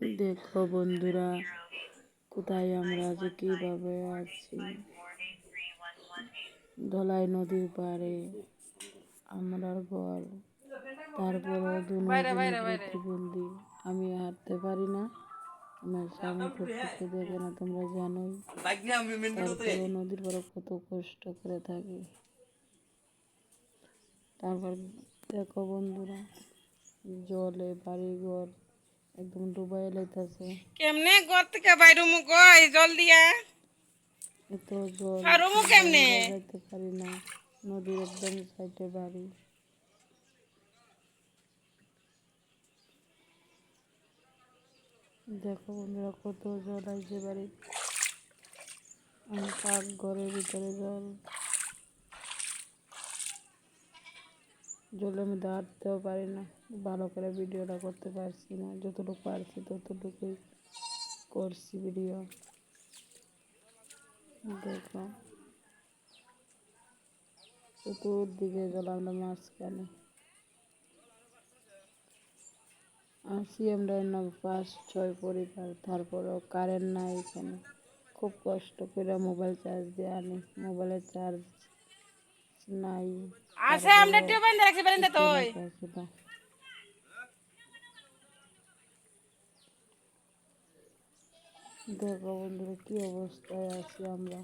দেখো বন্ধুরা, কোথায় আমরা যে কীভাবে আছি? ধলাই নদীর পাড়ে, আমরার ঘর তারপরে প্রতিবন্ধী। আমি হাঁটতে পারি না, আমার স্বামী ফুটফুটে দেখে না, তোমরা জানোই। তারপরে নদীর পাড়ে কত কষ্ট করে থাকি। তারপর দেখো বন্ধুরা, জলে বাড়ি ঘর একদম ডুবাই লাইতেছে। কেমনে? ঘর থেকে বাইরে মুখ কই? জল দিয়া। এত জল। আর রুমু কেমনে? যাইতে পারি না। নদীর একদম সাইডে বাড়ি। দেখো বন্ধুরা কত জল আইছে বাড়ি আমি পাক ঘরের ভিতরে জল। জলের আমি হাঁটতেও পারি না। ভালো করে ভিডিওটা করতে পারছি না। যতটুকু পারছি ততটুকুই করছি ভিডিও। দেখো। চতুর্দিকে জল আমরা মাঝখানে। আসি আমরা না পাঁচ ছয় পরিবার, তারপরেও কারেন্ট নাই এখানে। খুব কষ্ট করে মোবাইল চার্জ দিয়ে আনি মোবাইলের চার্জ নাই আছে আমরা টিউ বান্ধে রাখছি বারিন্দা তো ছিল দেখো বন্ধুরা কি অবস্থায় আছি আমরা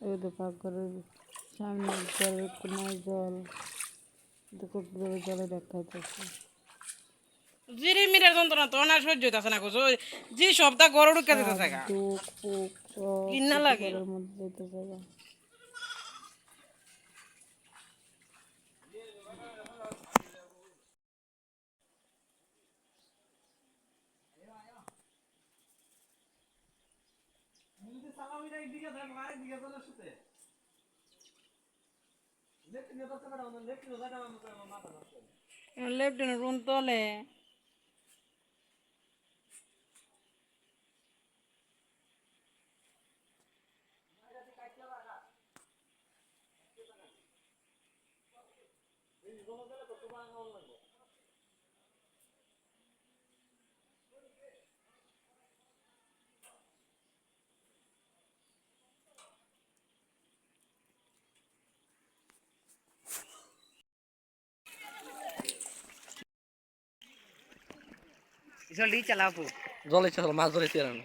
এই তো পাকঘরের সামনে জলের কোনায় জল দেখো পুরো জলে দেখাইতেছে জিরি মিরের যন্ত্রণা তো না সহ্য হইতাছে না কোসো জি সপ্তাহ গরু ঢুকে দিতেছে গা। দুঃখ ফুক সব ঘিন্না লাগে। লেফটেন্ট রুম তলে। জলদি আপু জলে চল মাছ ধরে তেরানো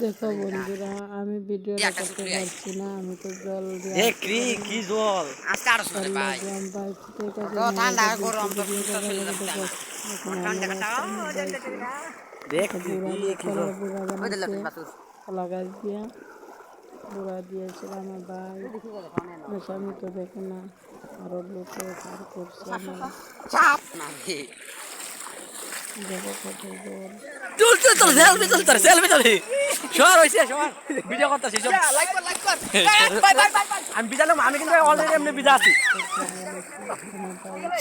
দেখো বন্ধুরা আমি ভিডিওটা করতে পারছি না আমি তো জল দিয়ে এ কি কি জল? আরও ভাই। তো ঠান্ডা গরম তো ঠান্ডা কাটা দেখ কি কি জল। ওই দিল বাসু কলা গাছ দিয়া বুড়া দিয়েছিল আমার ভাই। স্বামী তো দেখে না আরও লোকে পার করছে চাপ না সেলফি চল তোর সেলফি সর হইছে সর ভিডিও করতেছি সব লাইক কর লাইক কর। বাই বাই বাই বাই আমি বিজালাম আমি কিন্তু অলরেডি এমনি বিজা আছি।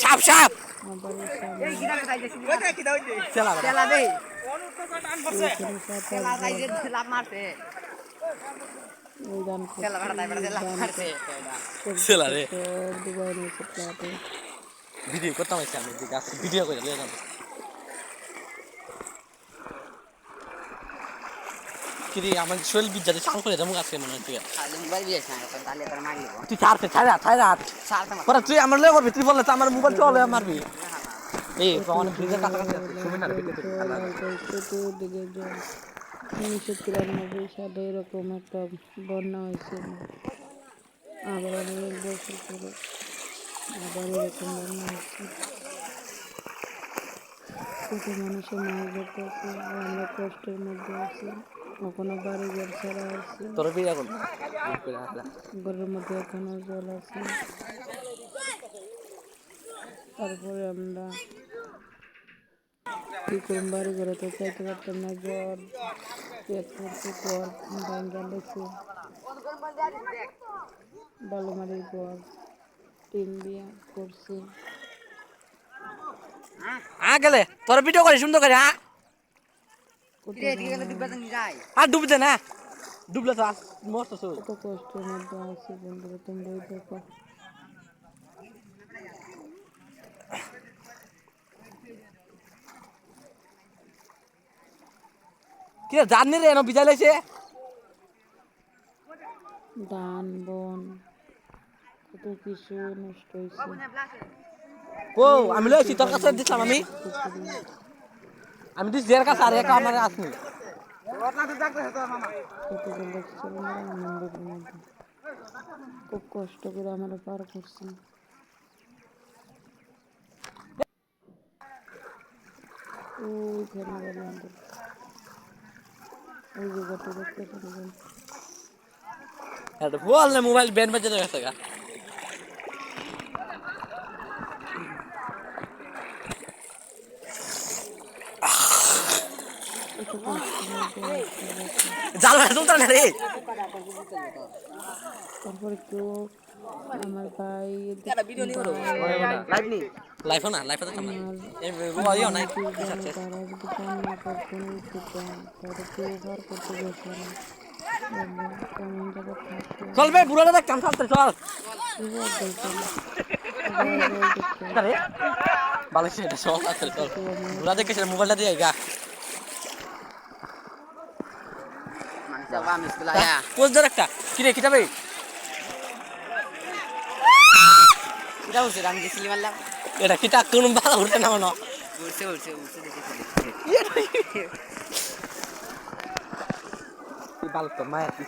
সাপ সাপ। এই কি দাও চেলা চালা দে চালা লাভ মারছে। চালা ভাড়া তাই ভাড়া লাভ মারছে। চেলা রে। দুবাই নিয়েছে ভিডিও করতাম আমি ভিডিও করে যাব। মার লিব তুই। ছাড়তে তুই আমার লয়ে করবি তুই বললে তো আমার মোবাইল চলে মারবি এই উনিশশো তিরানব্বই এরকম একটা বন্যা হয়েছিল আবার বছর পরে আবার এরকম বন্যা মানুষের আমরা কষ্টের মধ্যে আছি। কখনো বাড়ি ঘর ছাড়া আছি তোর বিয়ে করব ঘরের মধ্যে এখনও জল আছে। তারপরে আমরা কি করুন বাড়ি ঘরে তো চাইতে পারতাম না জ্বর পেট করছে ঘর ভাঙ্গা টিন দিয়া করছে আ গেলে তোর ভিডিও করে সুন্দর করে আ কত রে দিকে গেলে দিবা যাই আর ডুবতে না। ডুবলে তো মস্ত কত কষ্টের মধ্যে আছি বন্ধুরা তোমরাই দেখো। কি রে জানি রে এনো বিজাই লাইছে ধান বন কত কিছু নষ্ট হয়েছে ও আমি লইছি তোর কাছে দিছিলাম আমি। আমি দিছি এর কাছে আর একা আমার আসনি খুব কষ্ট করে আমরা পার করছি। ওইখানে গেল আমাদের ওই জায়গাটা দেখতে পারবেন না মোবাইল ব্যান্ড বাজে গেছে গা। জাল ভাই তুলতা না রে। তারপরে কেউ আমার ভাই লাইভ নি। লাইভ না লাইভ তো না এই রুয়া দিও না তারা যদি কান্না করতেন উঠতেন কেউ বার করতে গেছে না কেমন জায়গা থাকতো চল বে বুড়াটা দেখ কাম চলতে চল। এবার দেখেন আরে ভালো সেটা চল চল। বুড়া দেখে মোবাইলটা দিয়ে গা। পোজ ধর একটা কি রে কি যাবে এটা কি তা কোন ভালো উঠতে না মনে কি ভালো তো মায়ের করে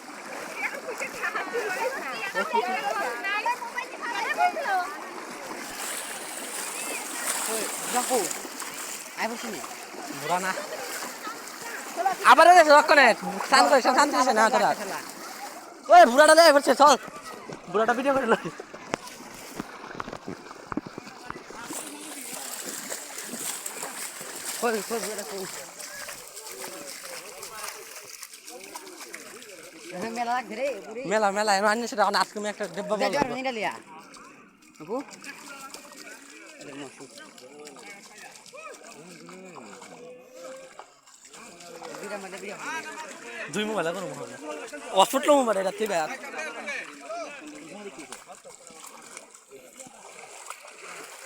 আবার রক্ষণে। শান্ত শান্ত না, তোরা। ওই বুড়াটা দে বলছে চল। বুড়াটা ভিডিও করে লই কই এখন মেলা মেলা আনি সেটা আজকে আমি একটা ডব্বা লিয়া আপু দুই মোবাইল এখন মোবাইল। অসুট লো মোবাইল এটা আছে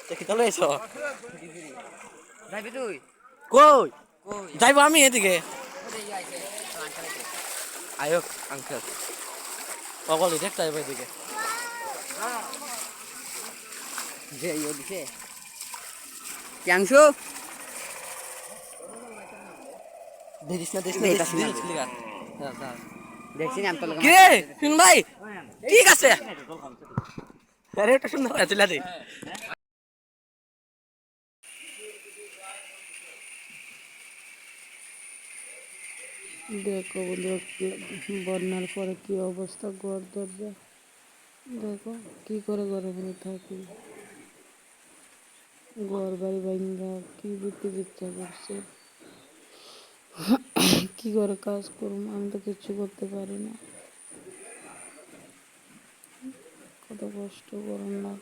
দেখি তাহলে এসো। যাবি তুই? কই? কই? যাইবো আমি এদিকে। আয়ো আঙ্কেল। অকল দেখতে যাইবো এদিকে যে ইয়ে দিছে ক্যাংশু? দেখিস না দেখিস না এটা হ্যাঁ হ্যাঁ। দেখছি না আমি তো কি শুন ভাই? ঠিক আছে। আরে এটা সুন্দর হয়ে চলে দেখো বন্ধুরা বন্যার পরে কি অবস্থা, ঘর দরজা। দেখো কি করে ঘরে মনে থাকি। ঘর বাড়ি ভাঙ্গা কি দিতে ইচ্ছা করছে। কি করে কাজ করুম আমি তো কিছু করতে পারি না। কত কষ্ট করুন না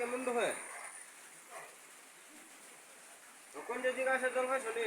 কেমন হয়? তখন যদি জিজ্ঞাসা জল হয় শুনি।